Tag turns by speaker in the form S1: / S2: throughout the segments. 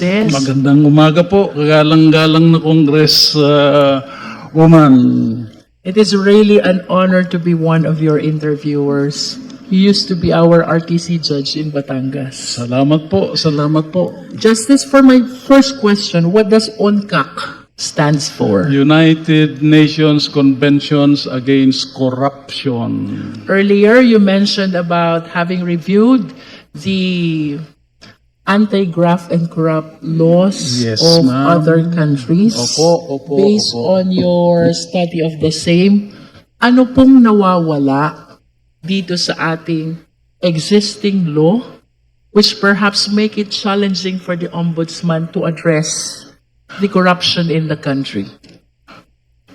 S1: Justice.
S2: Magandang umaga po, kagalang-galang na Congress uh, woman.
S1: It is really an honor to be one of your interviewers. You used to be our RTC judge in Batangas.
S2: Salamat po, salamat po.
S1: Justice, for my first question, what does ONCAC stands for?
S2: United Nations Conventions Against Corruption.
S1: Earlier, you mentioned about having reviewed the anti-graft and corrupt laws
S2: Yes,
S1: of other countries.
S2: Opo, opo,
S1: Based
S2: opo.
S1: on your study of the same, ano pong nawawala dito sa ating existing law which perhaps make it challenging for the ombudsman to address the corruption in the country?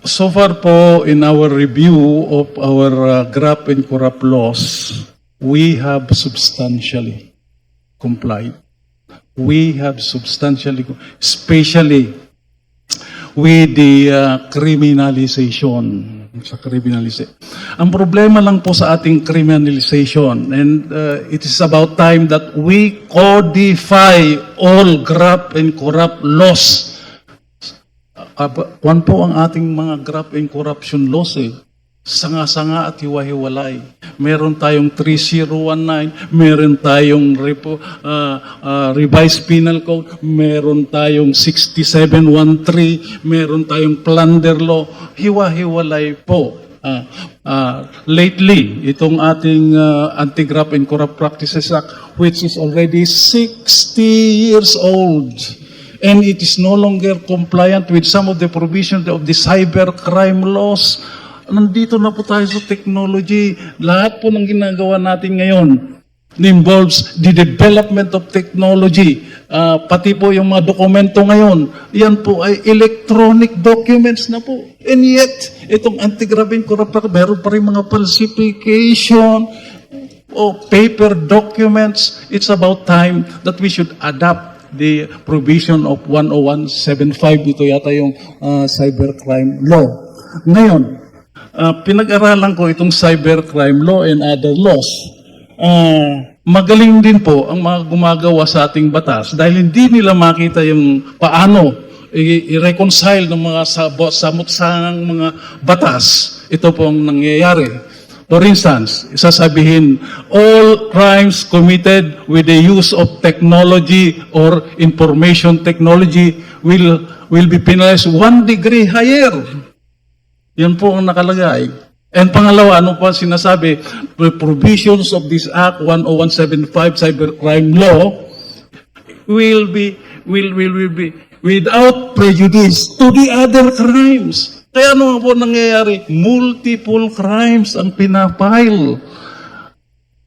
S2: So far po, in our review of our uh, graft and corrupt laws, we have substantially complied. We have substantially, especially with the uh, criminalization sa criminalization. Ang problema lang po sa ating criminalization and uh, it is about time that we codify all graft and corrupt laws Aba, One po ang ating mga graft and corruption laws eh. Sanga-sanga at hiwa-hiwalay. Meron tayong 3019, meron tayong repo, ah, ah, revised penal code, meron tayong 6713, meron tayong plunder law. Hiwa-hiwalay po. Ah, ah, lately, itong ating ah, Anti-Graft and Corrupt Practices Act, which is already 60 years old, and it is no longer compliant with some of the provisions of the cybercrime laws. Nandito na po tayo sa technology. Lahat po ng ginagawa natin ngayon involves the development of technology. Ah, pati po yung mga dokumento ngayon, yan po ay electronic documents na po. And yet, itong anti-graft and corrupt, meron pa rin mga falsification, o paper documents, it's about time that we should adapt the provision of 10175. Ito yata yung uh, cybercrime law. Ngayon, uh, pinag-aralan ko itong cybercrime law and other laws. Uh, magaling din po ang mga gumagawa sa ating batas dahil hindi nila makita yung paano i-reconcile ng mga samot-sangang mga batas. Ito pong nangyayari. For instance, sasabihin, all crimes committed with the use of technology or information technology will will be penalized one degree higher. Yan po ang nakalagay. And pangalawa, ano pa sinasabi? The provisions of this Act 10175 Cybercrime Law will be will will will be without prejudice to the other crimes. Kaya ano po nangyayari? Multiple crimes ang pinapile.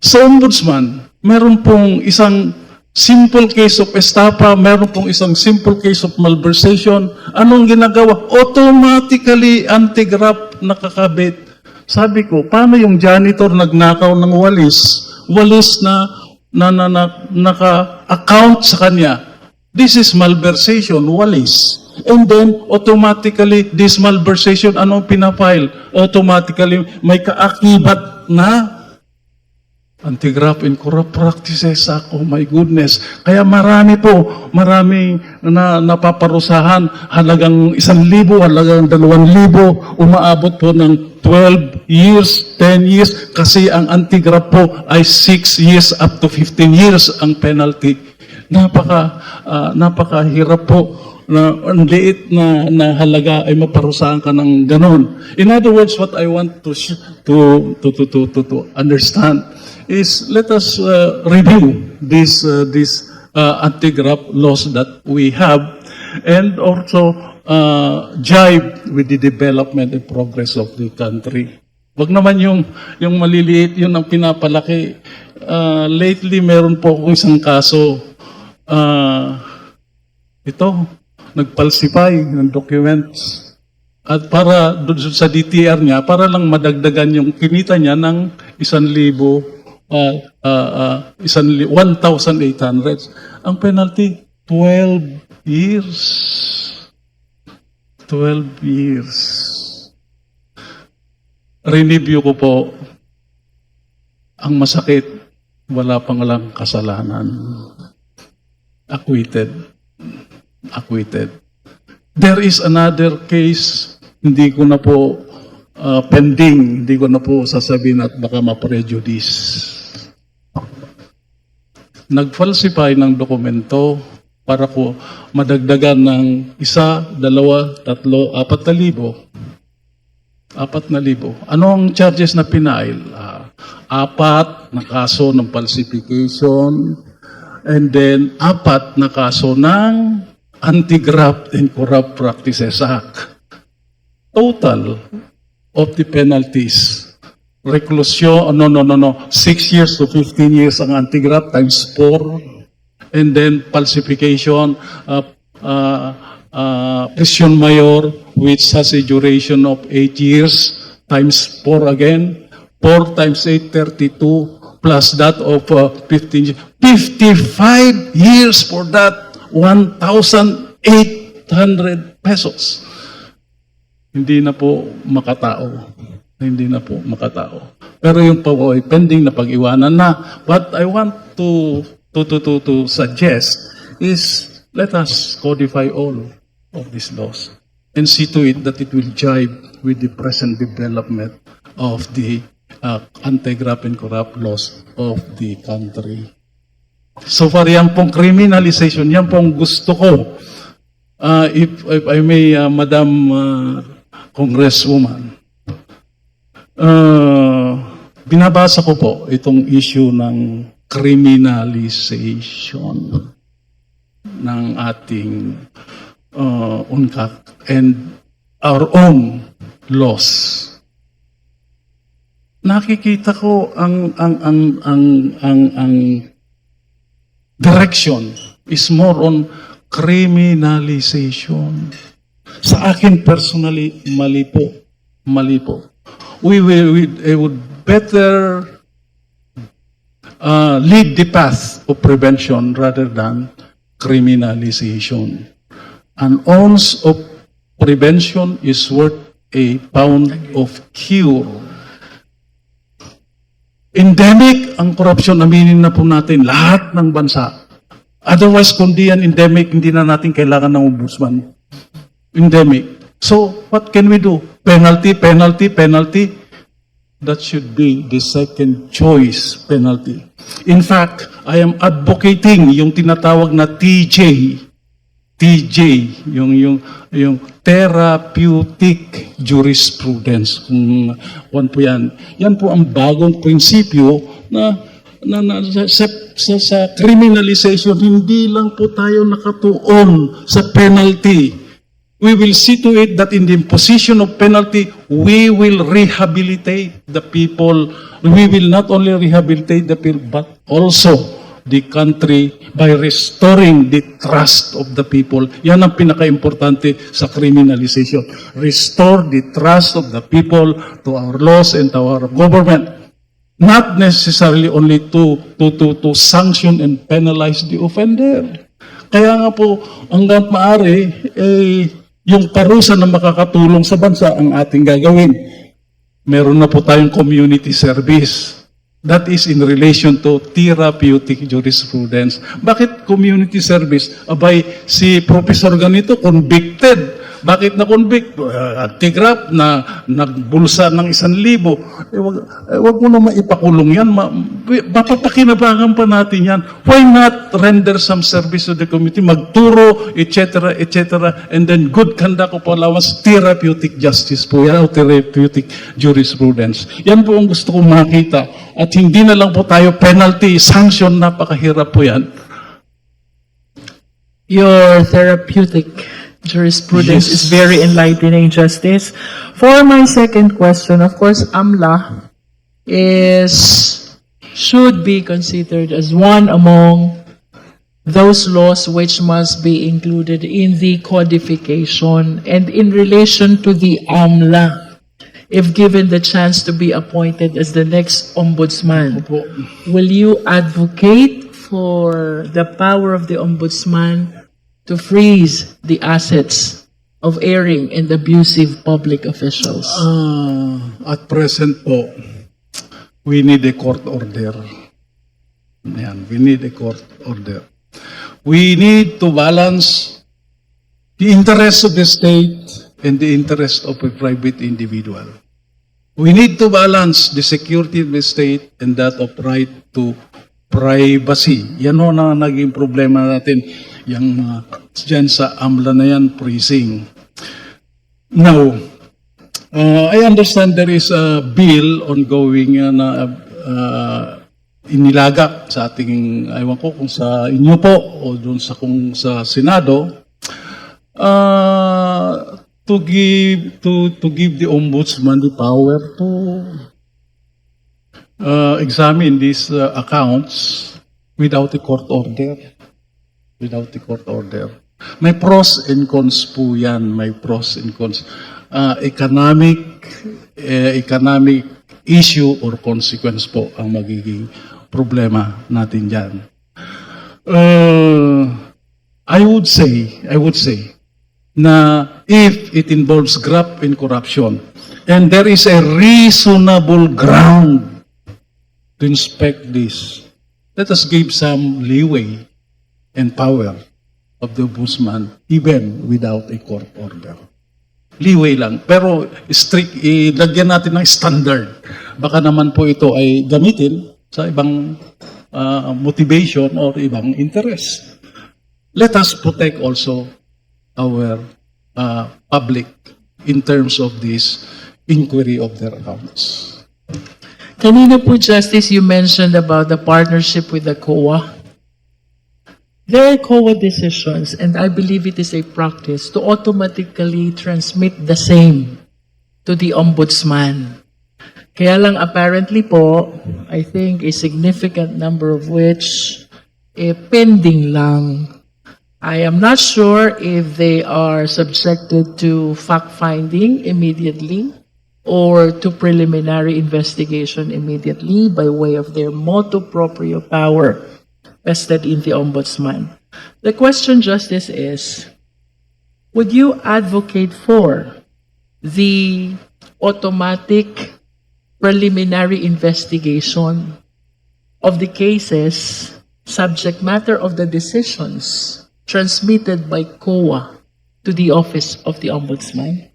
S2: Sa ombudsman, meron pong isang simple case of estafa, meron pong isang simple case of malversation. Anong ginagawa? Automatically anti-graft nakakabit. Sabi ko, paano yung janitor nagnakaw ng walis? Walis na, na, na, na naka-account sa kanya. This is malversation, walis. And then, automatically, this malversation, anong pinafile? Automatically, may kaakibat na Anti-graft and corrupt practices Act. Oh my goodness. Kaya marami po, maraming na, napaparusahan. Halagang isang libo, halagang dalawang libo, umaabot po ng 12 years, 10 years, kasi ang anti-graft po ay 6 years up to 15 years ang penalty. Napaka, ah, napakahirap po na ang liit na, na halaga ay maparusahan ka ng ganon. In other words, what I want to to to to to, to understand is let us uh, review this uh, this uh, anti-graft laws that we have and also uh, jive with the development and progress of the country. Wag naman yung yung maliliit yun ang pinapalaki. Uh, lately meron po akong isang kaso uh, ito, nagpalsify ng documents. At para sa DTR niya, para lang madagdagan yung kinita niya ng isang libo, uh, uh, uh, isang li- 1,800. Ang penalty, 12 years. 12 years. Reneview ko po, ang masakit, wala pang lang kasalanan. Acquitted. acquitted. There is another case, hindi ko na po uh, pending, hindi ko na po sasabihin at baka ma-prejudice. Nag-falsify ng dokumento para ko madagdagan ng isa, dalawa, tatlo, apat na libo. Apat na libo. Ano ang charges na pinail? Ah, apat na kaso ng falsification and then apat na kaso ng Anti-Graft and Corrupt Practices Act. Total of the penalties reclusion, no, no, no, no, 6 years to 15 years ang anti-graft times 4. And then falsification, uh, uh, uh, prison mayor, which has a duration of 8 years times 4 again. 4 times 8, 32, plus that of uh, 15 years. 55 years for that, 1,800 pesos hindi na po makatao. Hindi na po makatao. Pero yung po ay pending na pag-iwanan na. What I want to, to, to, to, suggest is let us codify all of these laws and see to it that it will jive with the present development of the uh, anti-graft and corrupt laws of the country. So far, yan pong criminalization, yan pong gusto ko. Uh, if, if I may, uh, Madam uh, Congresswoman, uh, binabasa ko po itong issue ng criminalization ng ating uh, UNCAC and our own laws. Nakikita ko ang ang ang ang ang, ang direction is more on criminalization. Sa akin personally, mali po. Mali po. We will, we, would better uh, lead the path of prevention rather than criminalization. An ounce of prevention is worth a pound of cure. Endemic ang korupsyon, aminin na po natin, lahat ng bansa. Otherwise, kung di yan endemic, hindi na natin kailangan ng ombudsman. Endemic. So, what can we do? Penalty, penalty, penalty. That should be the second choice penalty. In fact, I am advocating yung tinatawag na TJ. TJ, yung yung yung therapeutic jurisprudence. Kung one po yan. Yan po ang bagong prinsipyo na na, na sa, sa, sa criminalization, hindi lang po tayo nakatuon sa penalty. We will see to it that in the imposition of penalty, we will rehabilitate the people. We will not only rehabilitate the people, but also the country by restoring the trust of the people. Yan ang pinaka-importante sa criminalization. Restore the trust of the people to our laws and to our government. Not necessarily only to, to, to, to sanction and penalize the offender. Kaya nga po, hanggang maaari, eh, yung parusa na makakatulong sa bansa ang ating gagawin. Meron na po tayong community service. That is in relation to therapeutic jurisprudence. Bakit community service? Abay, si professor ganito convicted. Bakit na convict? Uh, antigrap na nagbulsa ng isang libo. Eh, wag, eh, wag mo naman ipakulong yan. Ma, mapapakinabangan pa natin yan. Why not render some service to the community? Magturo, etc., etc. And then good conduct of allowance, therapeutic justice po yan, o therapeutic jurisprudence. Yan po ang gusto kong makita. At hindi na lang po tayo penalty, sanction, napakahirap po yan.
S1: Your therapeutic jurisprudence
S2: Yes.
S1: is very enlightening, Justice. For my second question, of course, AMLA is should be considered as one among those laws which must be included in the codification and in relation to the AMLA. If given the chance to be appointed as the next ombudsman, Will you advocate for the power of the ombudsman to freeze the assets of erring and abusive public officials?
S2: Ah, at present po, we need a court order. Yan, we need a court order. We need to balance the interest of the state and the interest of a private individual. We need to balance the security of the state and that of right to privacy. Yan ho na naging problema natin, yung mga dyan sa AMLA na yan, freezing. Now, uh, I understand there is a bill ongoing uh, na uh, inilaga sa ating, ewan ko kung sa inyo po o doon sa kung sa Senado, uh, to give to to give the ombudsman the power to uh, examine these uh, accounts without a court order. Without a court order. May pros and cons po yan. May pros and cons. Uh, economic, eh, economic issue or consequence po ang magiging problema natin dyan. Uh, I would say, I would say, na if it involves graft and corruption, and there is a reasonable ground to inspect this, let us give some leeway and power of the ombudsman even without a court order. Leeway lang. Pero strict, ilagyan natin ng standard. Baka naman po ito ay gamitin sa ibang uh, motivation or ibang interest. Let us protect also our uh, public in terms of this inquiry of their accounts.
S1: Kanina po, Justice, you mentioned about the partnership with the COA. There are COA decisions, and I believe it is a practice to automatically transmit the same to the ombudsman. Kaya lang apparently po, I think a significant number of which eh, pending lang. I am not sure if they are subjected to fact-finding immediately or to preliminary investigation immediately by way of their motu proprio power vested in the ombudsman. The question, Justice, is, would you advocate for the automatic preliminary investigation of the cases, subject matter of the decisions transmitted by COA to the office of the ombudsman?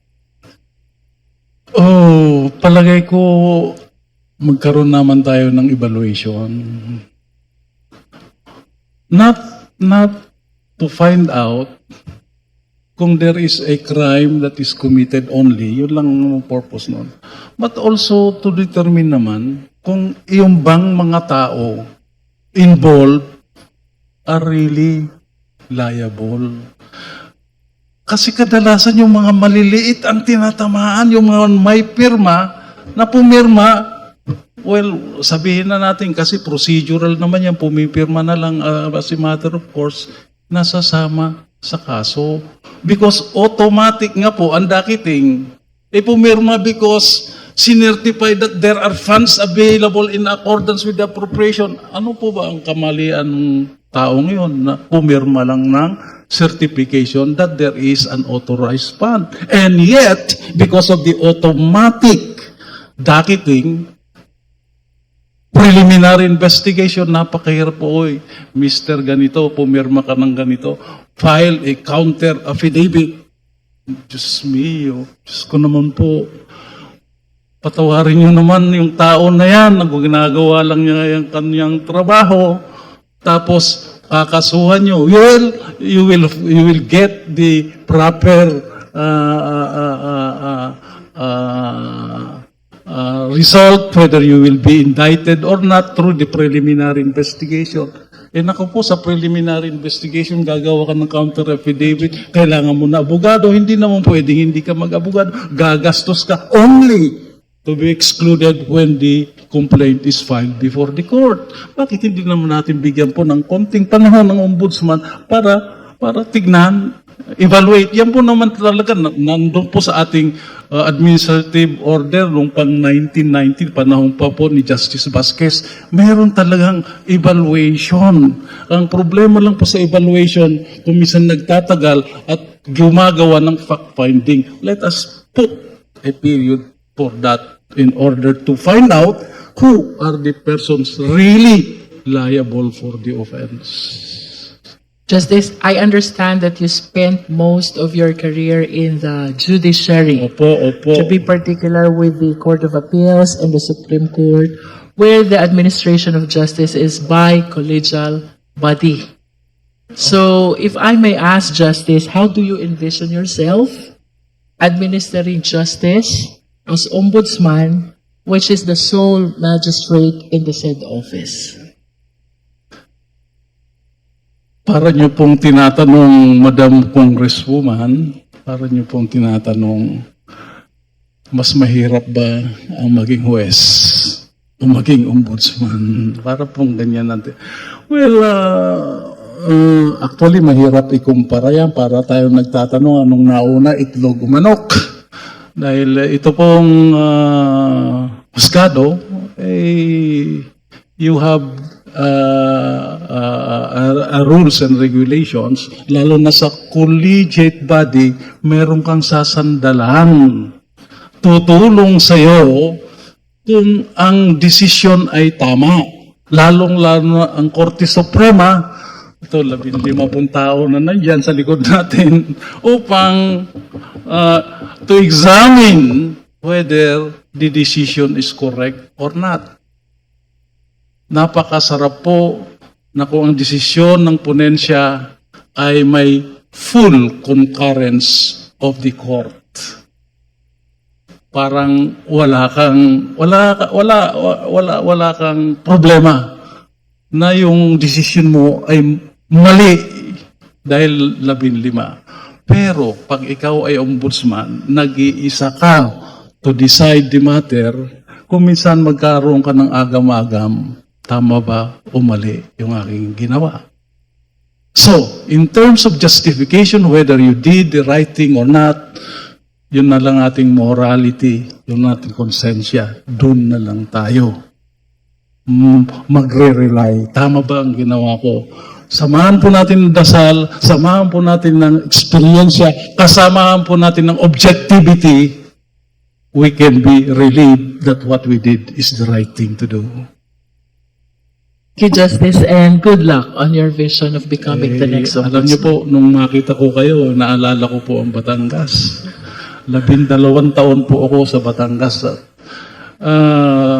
S2: Oh, palagay ko magkaroon naman tayo ng evaluation. Not not to find out kung there is a crime that is committed only, yun lang ang purpose nun. But also to determine naman kung yung bang mga tao involved are really liable. Kasi kadalasan yung mga maliliit ang tinatamaan, yung mga may pirma na pumirma, well, sabihin na natin kasi procedural naman yan, pumipirma na lang uh, as a matter of course, nasasama sa kaso. Because automatic nga po, ang dakiting, eh pumirma because sinertify that there are funds available in accordance with the appropriation. Ano po ba ang kamalian ng taong yun na pumirma lang ng certification that there is an authorized fund. And yet, because of the automatic docketing, preliminary investigation, napakahirap po, oy, Mr. Ganito, pumirma ka ng ganito, file a counter affidavit. Diyos mio, Diyos ko naman po, patawarin niyo naman yung tao na yan, na ginagawa lang niya yung kanyang trabaho, tapos kakasuhan niyo, well, you will, you will get the proper uh, uh, uh, uh, uh, uh, result, whether you will be indicted or not through the preliminary investigation. Eh naku po, sa preliminary investigation, gagawa ka ng counter affidavit, kailangan mo na abogado, hindi naman pwedeng hindi ka mag-abogado, gagastos ka only to be excluded when the complaint is filed before the court. Bakit hindi naman natin bigyan po ng konting panahon ng ombudsman para para tignan, evaluate. Yan po naman talaga, na- nandun po sa ating uh, administrative order noong pang 1990, panahon pa po ni Justice Vasquez, meron talagang evaluation. Ang problema lang po sa evaluation, kung nagtatagal at gumagawa ng fact-finding, let us put a period for that in order to find out who are the persons really liable for the offense.
S1: Justice, I understand that you spent most of your career in the judiciary.
S2: Opo, opo.
S1: to be particular with the Court of Appeals and the Supreme Court, where the administration of justice is by collegial body. So, if I may ask Justice, how do you envision yourself administering justice as ombudsman, which is the sole magistrate in the said office?
S2: Para niyo pong tinatanong, Madam Congresswoman, para niyo pong tinatanong, mas mahirap ba ang maging huwes o maging ombudsman? Para pong ganyan natin. Well, uh, uh, actually, mahirap ikumpara yan para tayo nagtatanong anong nauna, itlog o manok. Dahil uh, ito pong uh, husgado, eh, you have uh, uh, uh, rules and regulations, lalo na sa collegiate body, meron kang sasandalan. Tutulong sa'yo kung ang desisyon ay tama. Lalong-lalo na ang Korte Suprema, ito, labing lima pong tao na nandyan sa likod natin upang uh, to examine whether the decision is correct or not. Napakasarap po na kung ang desisyon ng ponensya ay may full concurrence of the court. Parang wala kang wala wala wala wala kang problema na yung desisyon mo ay mali dahil labing lima. Pero pag ikaw ay ombudsman, nag-iisa ka to decide the matter, kung minsan magkaroon ka ng agam-agam, tama ba o mali yung aking ginawa. So, in terms of justification, whether you did the right thing or not, yun na lang ating morality, yun ating konsensya, dun na lang tayo mm, magre-rely. Tama ba ang ginawa ko? Samahan po natin ng dasal, samahan po natin ng experiensya, kasamahan po natin ng objectivity, we can be relieved that what we did is the right thing to do.
S1: Thank you, Justice, and good luck on your vision of becoming the
S2: Eh,
S1: next
S2: alam niyo
S1: ombudsman.
S2: po, nung makita ko kayo, naalala ko po ang Batangas. Labindalawang taon po ako sa Batangas. Ah,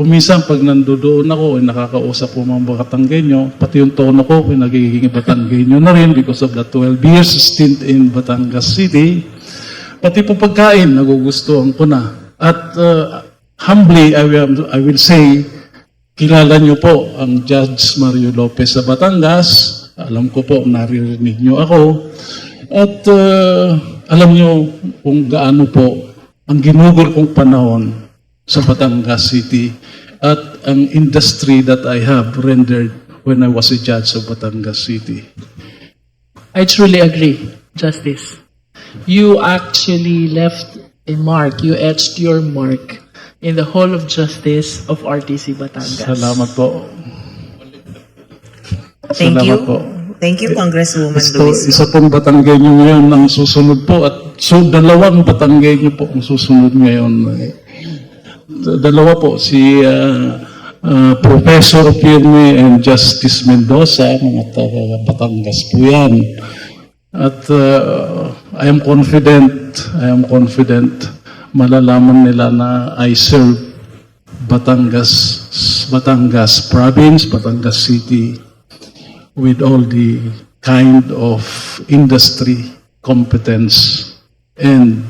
S2: kuminsan pag nandoon ako, eh, nakakausap po mga Batanggenyo, pati yung tono ko, eh, nagiging Batanggenyo na rin because of the 12 years stint in Batangas City. Pati po pagkain, nagugustuhan ko na. At uh, humbly, I will, I will say, kilala niyo po ang Judge Mario Lopez sa Batangas. Alam ko po, naririnig niyo ako. At uh, alam niyo kung gaano po ang ginugol kong panahon sa Batangas City at ang industry that I have rendered when I was a judge of Batangas City.
S1: I truly agree, Justice. You actually left a mark. You etched your mark in the Hall of Justice of RTC Batangas.
S2: Salamat po.
S3: Thank
S2: Salamat
S3: you.
S2: po.
S3: Thank you, Congresswoman
S2: Ito,
S3: Luis.
S2: isa pong Batanggenyo ngayon ang susunod po at so dalawang Batanggenyo po ang susunod ngayon. Dalawa po, si uh, uh, Professor Pirme and Justice Mendoza, mga taga Batangas po yan. At uh, I am confident, I am confident, malalaman nila na I serve Batangas, Batangas Province, Batangas City, with all the kind of industry, competence, and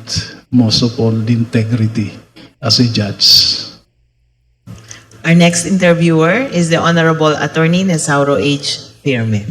S2: most of all, the integrity as a judge.
S3: Our next interviewer is the Honorable Attorney Nesauro H. Firme.